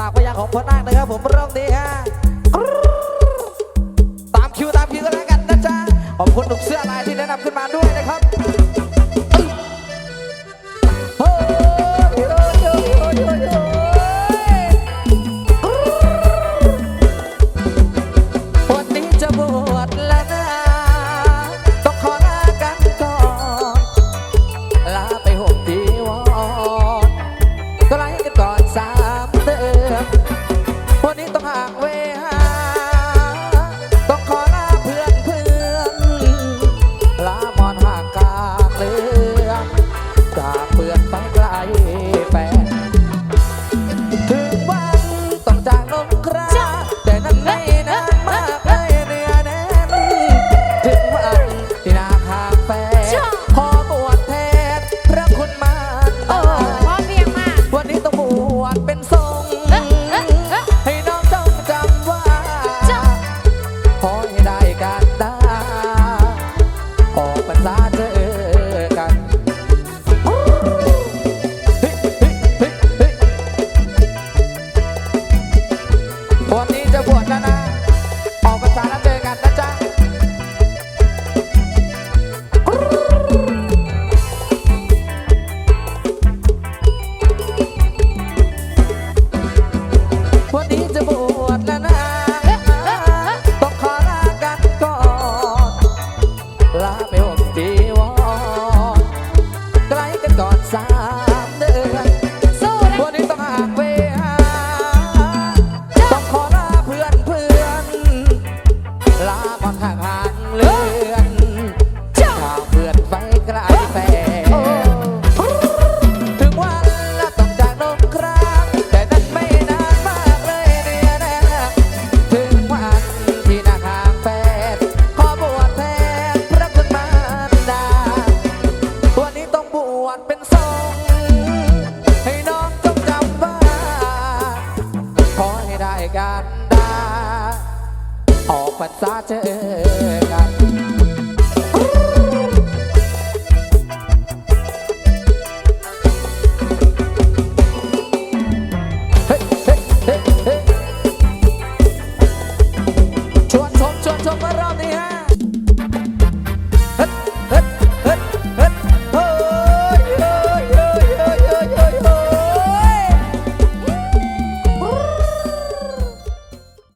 ตามพยางของพ่อนาคนะครับผมรอบนี้ฮะตามคิวตามคิวกันแล้วกันนะจ๊ะขอบคุณหนุ่มเสื้อลายที่แนะนำขึ้นมาด้วยาเธอ อนห่างห่างเลือนถ้าเพื่อนไปไกลแฟนถึงวันละต้องจากลงครางแต่นั้นไม่นานมากเลยเนี่ยนะถึงวันที่นาคางแฟนขอบวชแทนพระคุณมารดาวันนี้ต้องบวชเป็นทรงให้น้องจงจำว่าขอให้ได้กันดา ออกพรรษาเจอกัน